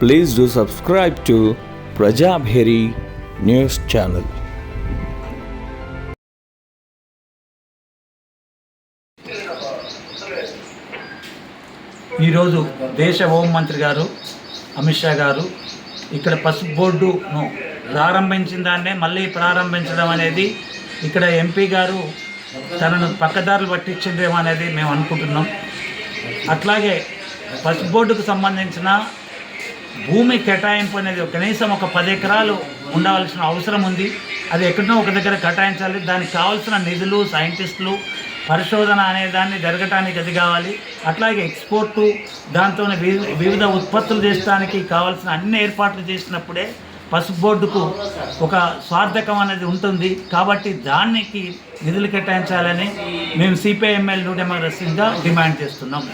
Please do subscribe to Prajabheri news channel. ఈరోజు దేశ హోంమంత్రి గారు అమిత్ షా గారు ఇక్కడ పసుపు బోర్డును ప్రారంభించిన దాన్నే మళ్ళీ ప్రారంభించడం అనేది ఇక్కడ ఎంపీ గారు తనను పక్కదారులు పట్టించిందేమో అనేది మేము అనుకుంటున్నాం. అట్లాగే పసుపు బోర్డుకు సంబంధించిన భూమి కేటాయింపు అనేది కనీసం ఒక పది ఎకరాలు ఉండవలసిన అవసరం ఉంది. అది ఎక్కడో ఒక దగ్గర కేటాయించాలి. దానికి కావాల్సిన నిధులు సైంటిస్టులు పరిశోధన అనే దాన్ని జరగటానికి అది కావాలి. అట్లాగే ఎక్స్పోర్టు దాంతో వివిధ ఉత్పత్తులు చేసడానికి కావాల్సిన అన్ని ఏర్పాట్లు చేసినప్పుడే పసుపు బోర్డుకు ఒక స్వార్థకం అనేది ఉంటుంది. కాబట్టి దానికి నిధులు కేటాయించాలని మేము సిపిఐఎంఎల్ న్యూ డెమోక్రసీగా డిమాండ్ చేస్తున్నాం.